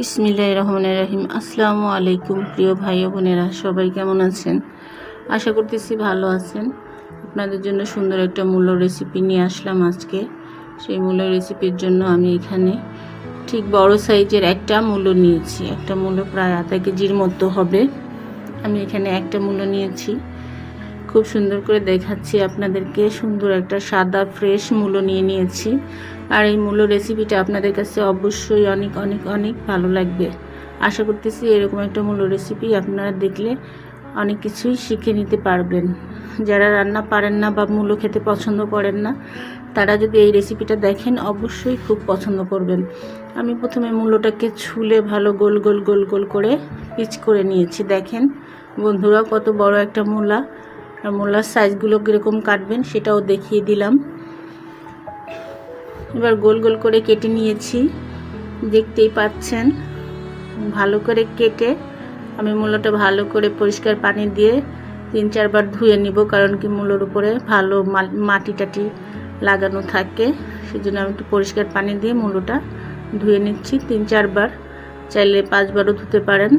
বিসমিল্লাহ রহমানের রহিম আসসালামু আলাইকুম, প্রিয় ভাই বোনেরা, সবাই কেমন আছেন? আশা করতেছি ভালো আছেন। আপনাদের জন্য সুন্দর একটা মূল্য রেসিপি নিয়ে আসলাম আজকে। সেই মূল্য রেসিপির জন্য আমি এখানে ঠিক বড় সাইজের একটা মূল্য নিয়েছি। একটা মূল্য প্রায় আধা কেজির মতো হবে। আমি এখানে একটা মূল্য নিয়েছি। খুব সুন্দর করে দেখাচ্ছি আপনাদেরকে। সুন্দর একটা সাদা ফ্রেশ মূলো নিয়ে নিয়েছি। আর এই মূলো রেসিপিটা আপনাদের কাছে অবশ্যই অনেক অনেক অনেক ভালো লাগবে। আশা করতেছি এরকম একটা মূলো রেসিপি আপনারা দেখলে অনেক কিছুই শিখে নিতে পারবেন। যারা রান্না পারেন না বা মূলো খেতে পছন্দ করেন না, তারা যদি এই রেসিপিটা দেখেন, অবশ্যই খুব পছন্দ করবেন। আমি প্রথমে মূলোটাকে ছুলে ভালো গোল গোল গোল গোল করে পিচ করে নিয়েছি। দেখেন বন্ধুরা কত বড় একটা মূলা। আর মূলার সাইজগুলো কীরকম কাটবেন সেটাও দেখিয়ে দিলাম। এবার গোল গোল করে কেটে নিয়েছি। দেখতেই পাচ্ছেন, ভালো করে কেটে আমি মূলোটা ভালো করে পরিষ্কার পানি দিয়ে তিন চারবার ধুয়ে নিব, কারণ কি মূলোর উপরে ভালো মাটি টাটি লাগানো থাকে। সেজন্য আমি একটু পরিষ্কার পানি দিয়ে মূলোটা ধুয়ে নিচ্ছি তিন চারবার। চাইলে পাঁচবারও ধুতে পারেন,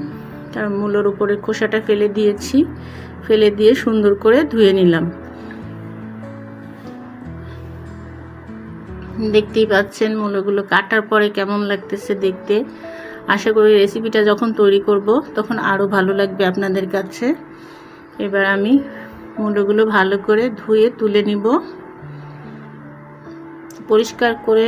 কারণ মূলোর উপরে খোসাটা ফেলে দিয়েছি। ফেলে দিয়ে সুন্দর করে ধুয়ে নিলাম। দেখতেই পাচ্ছেন মূলগুলো কাটার পরে কেমন লাগতেছে দেখতে। আশা করি রেসিপিটা যখন তৈরি করব, তখন আরও ভালো লাগবে আপনাদের কাছে। এবার আমি মূলগুলো ভালো করে ধুয়ে তুলে নিব। পরিষ্কার করে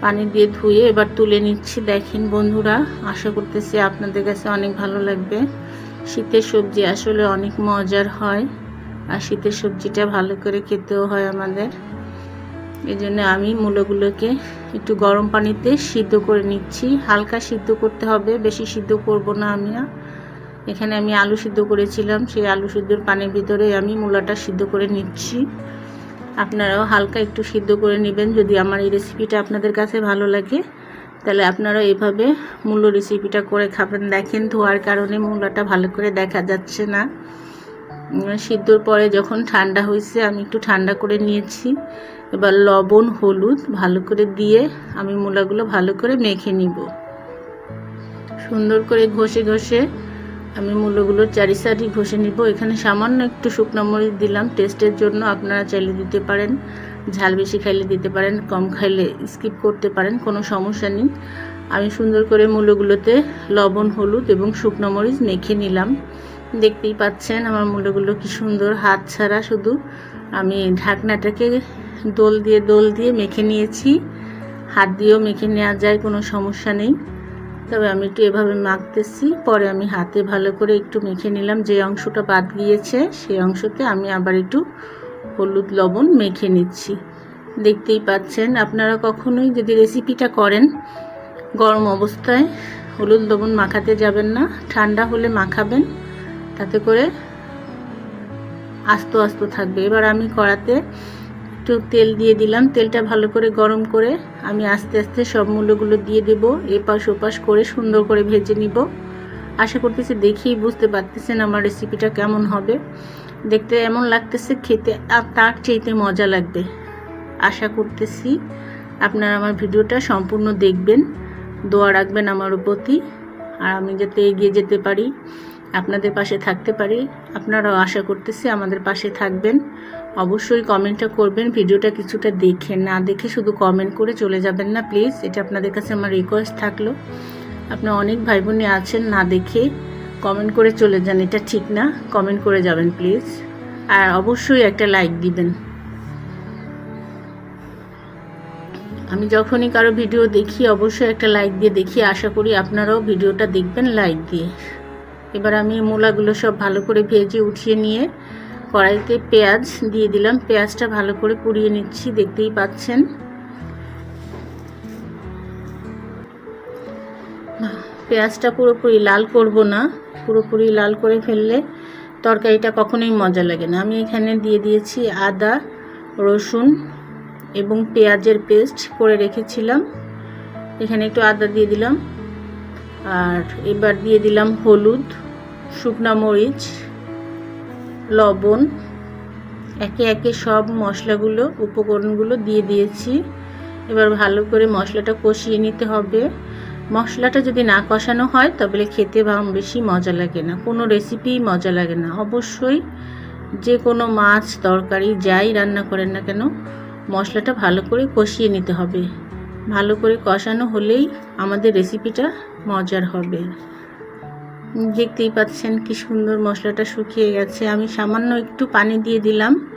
পানি দিয়ে ধুয়ে এবার তুলে নিচ্ছি। দেখেন বন্ধুরা, আশা করতেছি আপনাদের কাছে অনেক ভালো লাগবে। শীতের সবজি আসলে অনেক মজার হয়, আর শীতের সবজিটা ভালো করে খেতেও হয় আমাদের। এই জন্য আমি মূলগুলোকে একটু গরম পানিতে সিদ্ধ করে নিচ্ছি। হালকা সিদ্ধ করতে হবে, বেশি সিদ্ধ করব না আমি। এখানে আমি আলু সিদ্ধ করেছিলাম, সেই আলু সিদ্ধর পানির ভিতরে আমি মূলাটা সিদ্ধ করে নিচ্ছি। আপনারাও হালকা একটু সিদ্ধ করে নেবেন যদি আমার এই রেসিপিটা আপনাদের কাছে ভালো লাগে। তাহলে আপনারা এভাবে মূল্য রেসিপিটা করে খাবেন। দেখেন ধোয়ার কারণে মূলাটা ভালো করে দেখা যাচ্ছে না। সিদ্ধর পরে যখন ঠান্ডা হয়েছে, আমি একটু ঠান্ডা করে নিয়েছি। এবার লবণ, হলুদ ভালো করে দিয়ে আমি মূলাগুলো ভালো করে মেখে নিব। সুন্দর করে ঘষে ঘষে আমি মূলগুলো চারি সারি ঘষে নিব। এখানে সামান্য একটু শুকনো মরিচ দিলাম। টেস্টের জন্য আপনারা চাইলে দিতে পারেন। ঝাল বেশি খাইলে দিতে পারেন, কম খাইলে স্কিপ করতে পারেন, কোনো সমস্যা নেই। আমি সুন্দর করে মূলগুলোতে লবণ, হলুদ এবং শুকনো মরিচ মেখে নিলাম। দেখতেই পাচ্ছেন আমার মূলগুলো কি সুন্দর হাত ছাড়া শুধু। আমি ঢাকনাটাকে দোল দিয়ে দোল দিয়ে মেখে নিয়েছি। হাত দিয়েও মেখে নেওয়া যায়, কোনো সমস্যা নেই। তবে আমি একটু এভাবে মাখতেছি। পরে আমি হাতে ভালো করে একটু মেখে নিলাম। যে অংশটা বাদ গিয়েছে, সেই অংশতে আমি আবার একটু হলুদ লবণ মেখে নিচ্ছি। দেখতেই পাচ্ছেন, আপনারা কখনোই যদি রেসিপিটা করেন, গরম অবস্থায় হলুদ লবণ মাখাতে যাবেন না, ঠান্ডা হলে মাখাবেন, তাতে করে আস্ত আস্ত থাকবে। এবার আমি কড়াতে একটু তেল দিয়ে দিলাম। তেলটা ভালো করে গরম করে আমি আস্তে আস্তে সব মূল্যগুলো দিয়ে দেব, এপাশ ওপাশ করে সুন্দর করে ভেজে নিব। আশা করতেছি দেখেই বুঝতে পারতেছেন আমার রেসিপিটা কেমন হবে। দেখতে এমন লাগতেছে, খেতে আর তার চেয়েতে মজা লাগবে। আশা করতেছি আপনারা আমার ভিডিওটা সম্পূর্ণ দেখবেন, দোয়া রাখবেন আমার প্রতি, আর আমি যাতে এগিয়ে যেতে পারি, আপনাদের পাশে থাকতে পারি, আপনারাও আশা করতেছি আমাদের পাশে থাকবেন। অবশ্যই কমেন্টটা করবেন, ভিডিওটা কিছুটা দেখে না দেখে শুধু কমেন্ট করে চলে যাবেন না প্লিজ এটা আপনাদের কাছে আমার রিকোয়েস্ট থাকল। আপনার অনেক ভাই বোনে আছেন, না দেখে কমেন্ট করে চলে যান, এটা ঠিক না। কমেন্ট করে যাবেন প্লিজ আর অবশ্যই একটা লাইক দিবেন। আমি যখনই কারও ভিডিও দেখি, অবশ্যই একটা লাইক দিয়ে দেখি। আশা করি আপনারাও ভিডিওটা দেখবেন লাইক দিয়ে। এবার আমি মূলাগুলো সব ভালো করে ভেজে উঠিয়ে নিয়ে কড়াইতে পেঁয়াজ দিয়ে দিলাম। পেঁয়াজটা ভালো করে পুড়িয়ে নিচ্ছি, দেখতেই পাচ্ছেন। পেঁয়াজটা পুরোপুরি লাল করব না। পুরোপুরি লাল করে ফেললে তরকারিটা কখনোই মজা লাগে না। আমি এখানে দিয়ে দিয়েছি আদা, রসুন এবং পেঁয়াজের পেস্ট করে রেখেছিলাম। এখানে একটু আদা দিয়ে দিলাম। আর এবার দিয়ে দিলাম হলুদ, শুকনা মরিচ, লবণ। একে একে সব মশলাগুলো, উপকরণগুলো দিয়ে দিয়েছি। এবার ভালো করে মশলাটা কষিয়ে নিতে হবে। মশলাটা যদি না কষানো হয়, তবে খেতে বেশি মজা লাগে না। কোনো রেসিপি মজা লাগে না। অবশ্যই যে কোনো মাছ, তরকারি, যাই রান্না করেন না কেন, মশলাটা ভালো করে কষিয়ে নিতে হবে। ভালো করে কষানো হলেই আমাদের রেসিপিটা মজার হবে। দেখতেই পাচ্ছেন কি সুন্দর মশলাটা শুকিয়ে গেছে। আমি সামান্য একটু পানি দিয়ে দিলাম।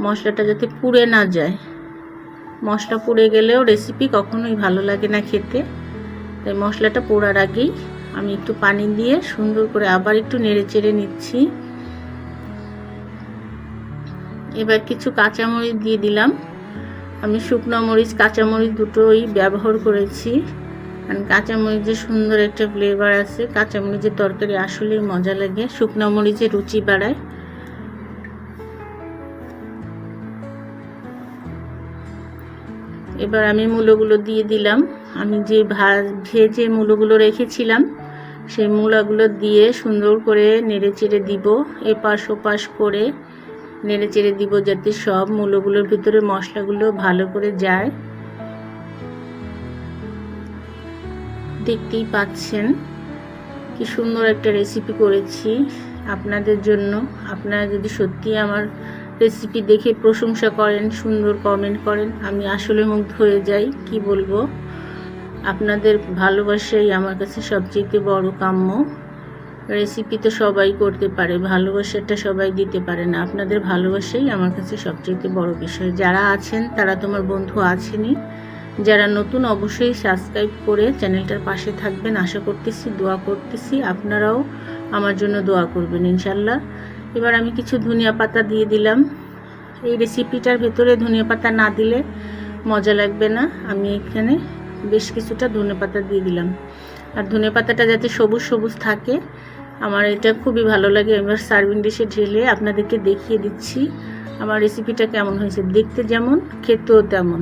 মশলাটা যাতে পুড়ে না যায়। মশলা পুড়ে গেলেও রেসিপি কখনোই ভালো লাগে না খেতে। তাই মশলাটা পোড়ার আগেই আমি একটু পানি দিয়ে সুন্দর করে আবার একটু নেড়ে চেড়ে নিচ্ছি। এবার কিছু কাঁচামরিচ দিয়ে দিলাম। আমি শুকনো মরিচ, কাঁচামরিচ দুটোই ব্যবহার করেছি। কারণ কাঁচামরিচের সুন্দর একটা ফ্লেভার আছে। কাঁচামরিচের তরকারি আসলেই মজা লাগে। শুকনো মরিচের রুচি বাড়ায়। এবার আমি মূলোগুলো দিয়ে দিলাম। আমি যে ভেজে মূলোগুলো রেখেছিলাম, সেই মূলাগুলো দিয়ে সুন্দর করে নেড়ে চেড়ে দিব, এপাশ ওপাশ করে নেড়ে চেড়ে দিব যাতে সব মূলোগুলোর ভিতরে মশলাগুলো ভালো করে যায়। দেখতেই পাচ্ছেন কি সুন্দর একটা রেসিপি করেছি আপনাদের জন্য। আপনারা যদি সত্যি আমার রেসিপি দেখে প্রশংসা করেন, সুন্দর কমেন্ট করেন, আমি আসলে মুগ্ধ হয়ে যাই, কি বলব? আপনাদের ভালোবাসাই আমার কাছে সবচেয়ে বড় কাম্য। রেসিপি তো সবাই করতে পারে, ভালোবাসাটা সবাই দিতে পারে না। আপনাদের ভালোবাসাই আমার কাছে সবচেয়ে বড় বিষয়। যারা আছেন, তারা তোমার বন্ধু আছেনই। যারা নতুন, অবশ্যই সাবস্ক্রাইব করে চ্যানেলটার পাশে থাকবেন। আশা করতেছি, দোয়া করতেছি। আপনারাও আমার জন্য দোয়া করবেন, ইনশাল্লাহ। এবার আমি কিছু ধনিয়া পাতা দিয়ে দিলাম। এই রেসিপিটার ভেতরে ধনিয়া পাতা না দিলে মজা লাগবে না। আমি এখানে বেশ কিছুটা ধনে পাতা দিয়ে দিলাম। আর ধনে পাতাটা যাতে সবুজ সবুজ থাকে, আমার এটা খুবই ভালো লাগে। এবার সার্ভিং ডিশে ঢেলে আপনাদেরকে দেখিয়ে দিচ্ছি, আমার রেসিপিটা কেমন হয়েছে। দেখতে যেমন, খেতেও তেমন।